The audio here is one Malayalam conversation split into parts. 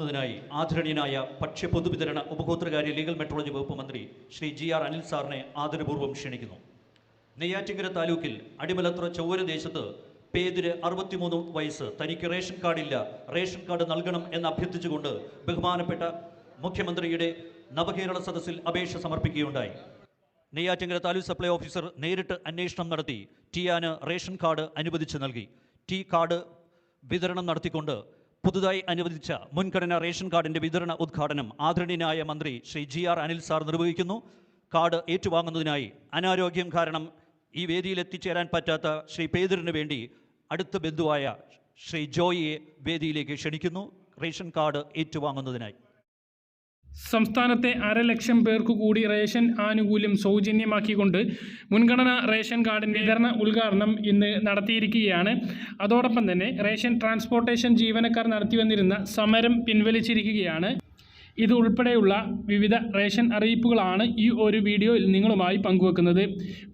ായി ആദരണീയനായ ഭക്ഷ്യ പൊതുവിതരണ ഉപഭോക്തൃകാര്യ ലീഗൽ മെട്രോളജി വകുപ്പ് മന്ത്രി ശ്രീ ജി ആർ അനിൽ സാറിനെ ആദരപൂർവം ക്ഷണിക്കുന്നു. നെയ്യാറ്റിങ്കര താലൂക്കിൽ അടിമലത്ര ചൊവ്വര ദേശത്ത് പേതിര് അറുപത്തിമൂന്ന് വയസ്സ് തനിക്ക് റേഷൻ കാർഡില്ല. റേഷൻ കാർഡ് നൽകണം എന്ന് അഭ്യർത്ഥിച്ചുകൊണ്ട് ബഹുമാനപ്പെട്ട മുഖ്യമന്ത്രിയുടെ നവകേരള സദസ്സിൽ അപേക്ഷ സമർപ്പിക്കുകയുണ്ടായി. നെയ്യാറ്റിങ്കര താലൂക്ക് സപ്ലൈ ഓഫീസർ നേരിട്ട് അന്വേഷണം നടത്തി ടിയാന് റേഷൻ കാർഡ് അനുവദിച്ച് നൽകി. ടി കാർഡ് വിതരണം നടത്തിക്കൊണ്ട് പുതുതായി അനുവദിച്ച മുൻഗണന റേഷൻ കാർഡിന്റെ വിതരണ ഉദ്ഘാടനം ആദരണീയനായ മന്ത്രി Shri G R Anil sir നിർവഹിക്കുന്നു. കാർഡ് ഏറ്റുവാങ്ങുന്നതിനായി അനാരോഗ്യം കാരണം ഈ വേദിയിൽ എത്തിച്ചേരാൻ പറ്റാത്ത ശ്രീ പേദറിന് വേണ്ടി അടുത്ത ബന്ധുവായ ശ്രീ ജോയിയെ വേദിയിലേക്ക് ക്ഷണിക്കുന്നു. റേഷൻ കാർഡ് ഏറ്റുവാങ്ങുന്നതിനായി. സംസ്ഥാനത്തെ അരലക്ഷം പേർക്ക് കൂടി റേഷൻ ആനുകൂല്യം സൗജന്യമാക്കിക്കൊണ്ട് മുൻഗണന റേഷൻ കാർഡിന്റെ വിതരണ ഉദ്ഘാടനം ഇന്ന് നടത്തിയിരിക്കുകയാണ്. അതോടൊപ്പം തന്നെ റേഷൻ ട്രാൻസ്പോർട്ടേഷൻ ജീവനക്കാർ നടത്തിവന്നിരുന്ന സമരം പിൻവലിച്ചിരിക്കുകയാണ്. ഇത് ഉൾപ്പെടെയുള്ള വിവിധ റേഷൻ അറിയിപ്പുകളാണ് ഈ ഒരു വീഡിയോയിൽ നിങ്ങളുമായി പങ്കുവെക്കുന്നത്.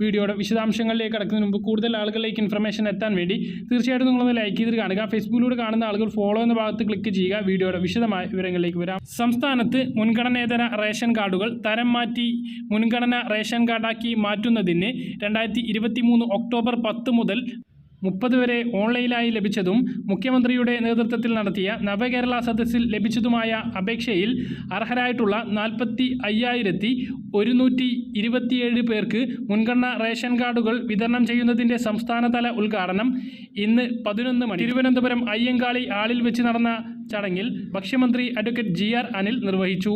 വീഡിയോയുടെ വിശദാംശങ്ങളിലേക്ക് കടക്കുന്നതിന് മുമ്പ് കൂടുതൽ ആളുകളിലേക്ക് ഇൻഫർമേഷൻ എത്താൻ വേണ്ടി തീർച്ചയായിട്ടും നിങ്ങളൊന്ന് ലൈക്ക് ചെയ്ത് കാണുക. ഫേസ്ബുക്കിലൂടെ കാണുന്ന ആളുകൾ ഫോളോ എന്ന ഭാഗത്ത് ക്ലിക്ക് ചെയ്യുക. വീഡിയോയുടെ വിശദമായ വിവരങ്ങളിലേക്ക് വരാം. സംസ്ഥാനത്ത് മുൻഗണനേതര റേഷൻ കാർഡുകൾ തരം മാറ്റി മുൻഗണന റേഷൻ കാർഡാക്കി മാറ്റുന്നതിന് രണ്ടായിരത്തി ഒക്ടോബർ പത്ത് മുതൽ മുപ്പത് വരെ ഓൺലൈനായി ലഭിച്ചതും മുഖ്യമന്ത്രിയുടെ നേതൃത്വത്തിൽ നടത്തിയ നവകേരള സദസ്സിൽ ലഭിച്ചതുമായ അപേക്ഷയിൽ അർഹരായിട്ടുള്ള നാൽപ്പത്തി അയ്യായിരത്തി ഒരുന്നൂറ്റി ഇരുപത്തിയേഴ് പേർക്ക് മുൻഗണന റേഷൻ കാർഡുകൾ വിതരണം ചെയ്യുന്നതിന്റെ സംസ്ഥാനതല ഉദ്ഘാടനം ഇന്ന് പതിനൊന്ന് മണി. തിരുവനന്തപുരം അയ്യങ്കാളി ആളിൽ വെച്ച് നടന്ന ചടങ്ങിൽ ഭക്ഷ്യമന്ത്രി അഡ്വക്കേറ്റ് ജി ആർ അനിൽ നിർവഹിച്ചു.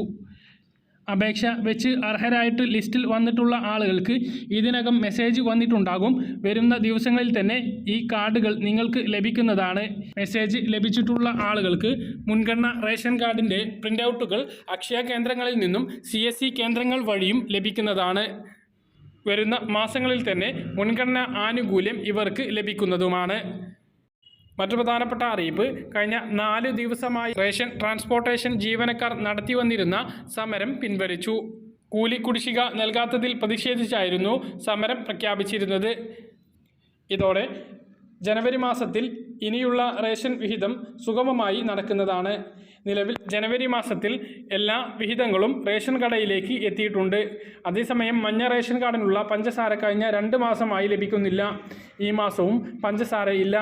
അപേക്ഷ വെച്ച് അർഹരായിട്ട് ലിസ്റ്റിൽ വന്നിട്ടുള്ള ആളുകൾക്ക് ഇതിനകം മെസ്സേജ് വന്നിട്ടുണ്ടാകും. വരുന്ന ദിവസങ്ങളിൽ തന്നെ ഈ കാർഡുകൾ നിങ്ങൾക്ക് ലഭിക്കുന്നതാണ്. മെസ്സേജ് ലഭിച്ചിട്ടുള്ള ആളുകൾക്ക് മുൻഗണന റേഷൻ കാർഡിന്റെ പ്രിന്റ് ഔട്ടുകൾ അക്ഷയ കേന്ദ്രങ്ങളിൽ നിന്നും സി എസ് സി കേന്ദ്രങ്ങൾ വഴിയും ലഭിക്കുന്നതാണ്. വരുന്ന മാസങ്ങളിൽ തന്നെ മുൻഗണന ആനുകൂല്യം ഇവർക്ക് ലഭിക്കുന്നതുമാണ്. മറ്റു പ്രധാനപ്പെട്ട അറിയിപ്പ്. കഴിഞ്ഞ നാല് ദിവസമായി റേഷൻ ട്രാൻസ്പോർട്ടേഷൻ ജീവനക്കാർ നടത്തി വന്നിരുന്ന സമരം പിൻവലിച്ചു. കൂലി കുടിശ്ശിക നൽകാത്തതിൽ പ്രതിഷേധിച്ചായിരുന്നു സമരം പ്രഖ്യാപിച്ചിരുന്നത്. ഇതോടെ ജനുവരി മാസത്തിൽ ഇനിയുള്ള റേഷൻ വിഹിതം സുഗമമായി നടക്കുന്നതാണ്. നിലവിൽ ജനുവരി മാസത്തിൽ എല്ലാ വിഹിതങ്ങളും റേഷൻ കടയിലേക്ക് എത്തിയിട്ടുണ്ട്. അതേസമയം മഞ്ഞ റേഷൻ കാർഡിനുള്ള പഞ്ചസാര കഴിഞ്ഞ രണ്ട് മാസമായി ലഭിക്കുന്നില്ല. ഈ മാസവും പഞ്ചസാരയില്ല.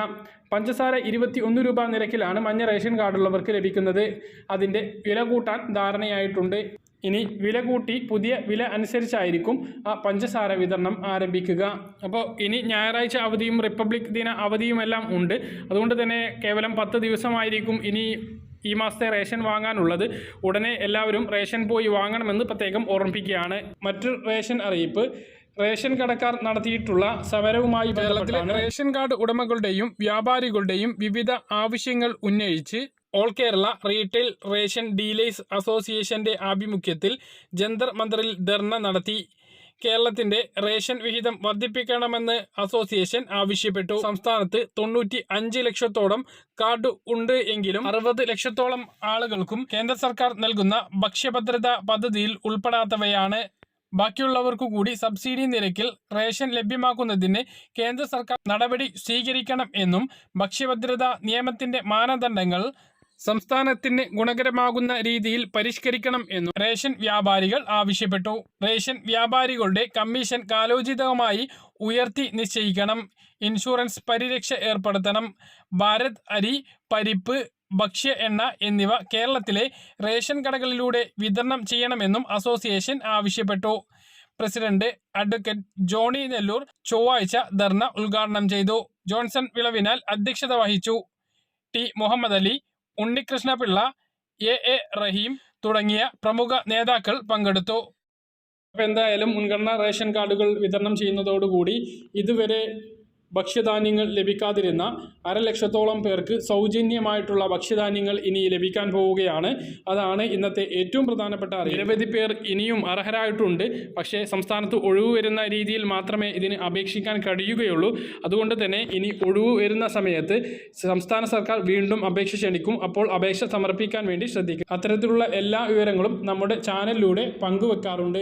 പഞ്ചസാര ഇരുപത്തി ഒന്ന് രൂപ നിരക്കിലാണ് മഞ്ഞ റേഷൻ കാർഡുള്ളവർക്ക് ലഭിക്കുന്നത്. അതിന്റെ വില കൂട്ടാൻ ധാരണയായിട്ടുണ്ട്. ഇനി വില കൂട്ടി പുതിയ വില അനുസരിച്ചായിരിക്കും ആ പഞ്ചസാര വിതരണം ആരംഭിക്കുക. അപ്പോൾ ഇനി ഞായറാഴ്ച അവധിയും റിപ്പബ്ലിക് ദിന അവധിയുമെല്ലാം ഉണ്ട്. അതുകൊണ്ട് തന്നെ കേവലം പത്ത് ദിവസമായിരിക്കും ഇനി ഈ മാസത്തെ റേഷൻ വാങ്ങാനുള്ളത്. ഉടനെ എല്ലാവരും റേഷൻ പോയി വാങ്ങണമെന്ന് പ്രത്യേകം ഓർമ്മിപ്പിക്കുകയാണ്. മറ്റൊരു റേഷൻ അറിയിപ്പ്. റേഷൻ കടക്കാർ നടത്തിയിട്ടുള്ള സമരവുമായി റേഷൻ കാർഡ് ഉടമകളുടെയും വ്യാപാരികളുടെയും വിവിധ ആവശ്യങ്ങൾ ഉന്നയിച്ച് all Kerala retail ration dealers അസോസിയേഷന്റെ ആഭിമുഖ്യത്തിൽ ജന്തർ മന്ദറിൽ ധർണ നടത്തി കേരളത്തിന്റെ റേഷൻ വിഹിതം വർദ്ധിപ്പിക്കണമെന്ന് അസോസിയേഷൻ ആവശ്യപ്പെട്ടു. സംസ്ഥാനത്ത് തൊണ്ണൂറ്റി അഞ്ച് ലക്ഷത്തോളം കാർഡ് ഉണ്ട് എങ്കിലും അറുപത് ലക്ഷത്തോളം ആളുകൾക്കും കേന്ദ്ര സർക്കാർ നൽകുന്ന ഭക്ഷ്യഭദ്രതാ പദ്ധതിയിൽ ഉൾപ്പെടാത്തവയാണ്. ബാക്കിയുള്ളവർക്കു കൂടി സബ്സിഡി നിരക്കിൽ റേഷൻ ലഭ്യമാക്കുന്നതിന് കേന്ദ്ര സർക്കാർ നടപടി സ്വീകരിക്കണം എന്നും ഭക്ഷ്യഭദ്രതാ നിയമത്തിന്റെ മാനദണ്ഡങ്ങൾ സംസ്ഥാനത്തിന് ഗുണകരമാകുന്ന രീതിയിൽ പരിഷ്കരിക്കണം എന്നും റേഷൻ വ്യാപാരികൾ ആവശ്യപ്പെട്ടു. റേഷൻ വ്യാപാരികളുടെ കമ്മീഷൻ കാലോചിതമായി ഉയർത്തി നിശ്ചയിക്കണം. ഇൻഷുറൻസ് പരിരക്ഷ ഏർപ്പെടുത്തണം. ഭാരത് അരി പരിപ്പ് ഭക്ഷ്യ എണ്ണ എന്നിവ കേരളത്തിലെ റേഷൻ കടകളിലൂടെ വിതരണം ചെയ്യണമെന്നും അസോസിയേഷൻ ആവശ്യപ്പെട്ടു. പ്രസിഡന്റ് അഡ്വക്കേറ്റ് ജോണി നെല്ലൂർ ചൊവ്വാഴ്ച ധർണ ഉദ്ഘാടനം ചെയ്തു. ജോൺസൺ വിളവിനാൽ അധ്യക്ഷത വഹിച്ചു. T. Muhammad Ali Unnikrishnapillai A A Rahim തുടങ്ങിയ പ്രമുഖ നേതാക്കൾ പങ്കെടുത്തു. അപ്പോൾ എന്തായാലും മുൻഗണനാ റേഷൻ കാർഡുകൾ വിതരണം ചെയ്യുന്നതോടുകൂടി ഇതുവരെ ഭക്ഷ്യധാന്യങ്ങൾ ലഭിക്കാതിരുന്ന അരലക്ഷത്തോളം പേർക്ക് സൗജന്യമായിട്ടുള്ള ഭക്ഷ്യധാന്യങ്ങൾ ഇനി ലഭിക്കാൻ പോവുകയാണ്. അതാണ് ഇന്നത്തെ ഏറ്റവും പ്രധാനപ്പെട്ട നിരവധി പേർ ഇനിയും അർഹരായിട്ടുണ്ട്. പക്ഷേ സംസ്ഥാനത്ത് ഒഴിവ് വരുന്ന രീതിയിൽ മാത്രമേ ഇതിന് അപേക്ഷിക്കാൻ കഴിയുകയുള്ളൂ. അതുകൊണ്ട് തന്നെ ഇനി ഒഴിവ് വരുന്ന സമയത്ത് സംസ്ഥാന സർക്കാർ വീണ്ടും അപേക്ഷ ക്ഷണിക്കും. അപ്പോൾ അപേക്ഷ സമർപ്പിക്കാൻ വേണ്ടി ശ്രദ്ധിക്കും. അത്തരത്തിലുള്ള എല്ലാ വിവരങ്ങളും നമ്മുടെ ചാനലിലൂടെ പങ്കുവെക്കാറുണ്ട്.